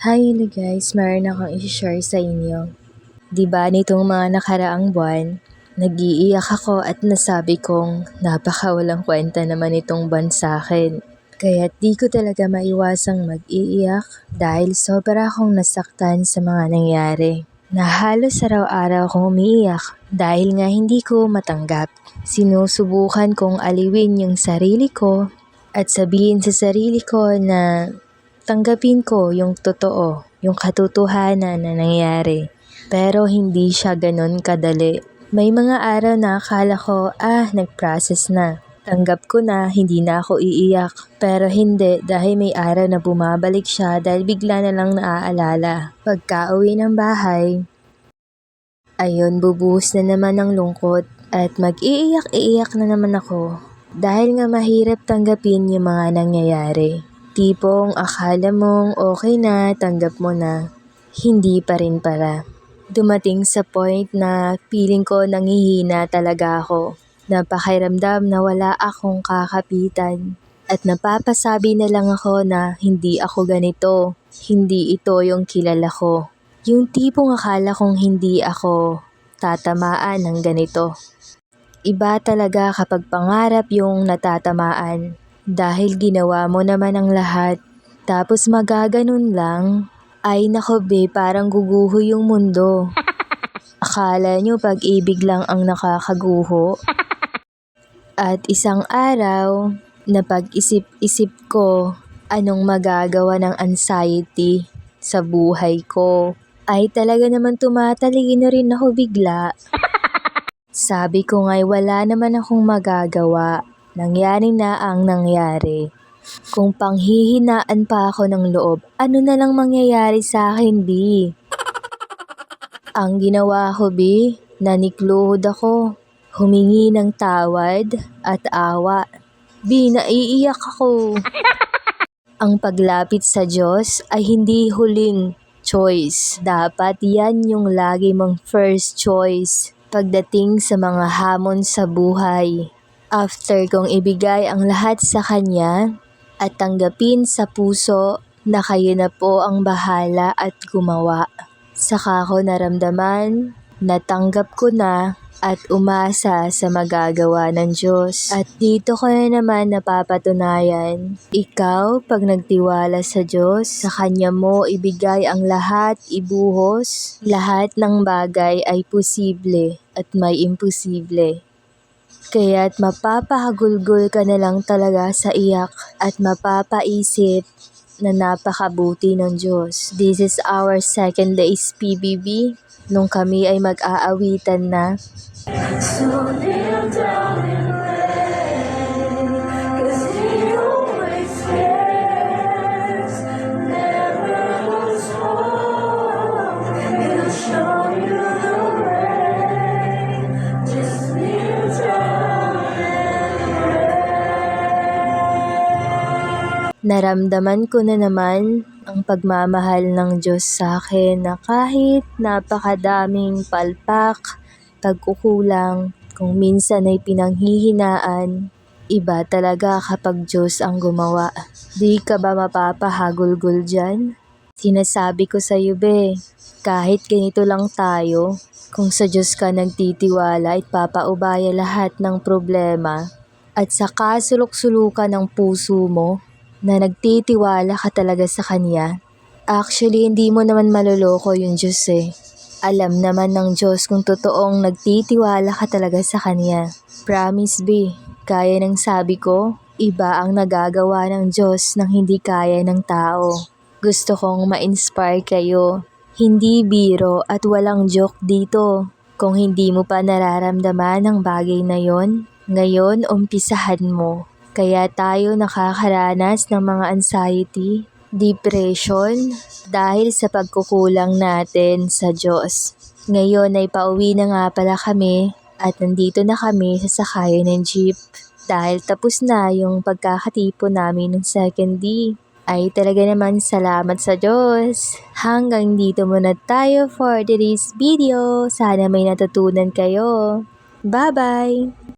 Hi hello guys, meron akong i-share sa inyo. Ba nitong mga nakaraang buwan, nag-iiyak ako at nasabi kong napaka walang kwenta naman itong buwan sa akin. Kaya di ko talaga maiwasang mag-iiyak dahil sobra akong nasaktan sa mga nangyari. Na halos araw-araw akong umiiyak dahil nga hindi ko matanggap. Sinusubukan kong aliwin yung sarili ko at sabihin sa sarili ko na tanggapin ko yung totoo, yung katotohanan na nangyari. Pero hindi siya ganun kadali. May mga araw na akala ko, ah, nag-process na. Tanggap ko na, hindi na ako iiyak. Pero hindi dahil may araw na bumabalik siya dahil bigla na lang naaalala. Pagka uwi ng bahay, ayun bubuhos na naman ng lungkot at mag-iiyak-iiyak na naman ako. Dahil nga mahirap tanggapin yung mga nangyayari. Tipong akala mong okay na, tanggap mo na. Hindi pa rin pala. Dumating sa point na feeling ko nangihina talaga ako. Napakiramdam na wala akong kakapitan. At napapasabi na lang ako na hindi ako ganito. Hindi ito yung kilala ko. Yung tipong akala kong hindi ako tatamaan ng ganito. Iba talaga kapag pangarap yung natatamaan. Dahil ginawa mo naman ang lahat. Tapos magaganon lang. Ay nako be, parang guguho yung mundo. Akala nyo pag-ibig lang ang nakakaguho? At isang araw, napag-isip-isip ko anong magagawa ng anxiety sa buhay ko. Ay talaga naman tumatalino rin ako bigla. Sabi ko nga'y wala naman akong magagawa. Nangyari na ang nangyari. Kung panghihinaan pa ako ng loob, ano na lang mangyayari sa akin, Bi? Ang ginawa ko, Bi, nanikluhod ako. Humingi ng tawad at awa. Bi, naiiyak ako. Ang paglapit sa Diyos ay hindi huling choice. Dapat yan yung lagi mong first choice pagdating sa mga hamon sa buhay. After kong ibigay ang lahat sa Kanya at tanggapin sa puso na kayo na po ang bahala at gumawa. Saka ko naramdaman, natanggap ko na at umasa sa magagawa ng Diyos. At dito ko na naman napapatunayan, ikaw pag nagtiwala sa Diyos, sa Kanya mo ibigay ang lahat, ibuhos, lahat ng bagay ay posible at may imposible. Kaya't mapapahagulgol ka na lang talaga sa iyak at mapapaisip na napakabuti ng Diyos. This is our second day's PBB nung kami ay mag-aawitan na. So kneel down and Naramdaman ko na naman ang pagmamahal ng Diyos sa akin na kahit napakadaming palpak, pagkukulang, kung minsan ay pinanghihinaan, iba talaga kapag Diyos ang gumawa. Di ka ba mapapahagulgol dyan? Sinasabi ko sa iyo be, kahit ganito lang tayo, kung sa Diyos ka nagtitiwala at papaubaya lahat ng problema, at sa kasulok-sulukan ng puso mo, na nagtitiwala ka talaga sa Kanya. Actually, hindi mo naman maloloko yung Diyos eh. Alam naman ng Diyos kung totoong nagtitiwala ka talaga sa Kanya. Promise be, kaya ng sabi ko, iba ang nagagawa ng Diyos nang hindi kaya ng tao. Gusto kong ma-inspire kayo. Hindi biro at walang joke dito. Kung hindi mo pa nararamdaman ang bagay na yon, ngayon umpisahan mo. Kaya tayo nakakaranas ng mga anxiety, depression, dahil sa pagkukulang natin sa Diyos. Ngayon ay pauwi na nga pala kami at nandito na kami sa sakayan ng jeep. Dahil tapos na yung pagkakatipo namin ng second D. Ay talaga naman salamat sa Diyos. Hanggang dito muna tayo for today's video. Sana may natutunan kayo. Bye-bye!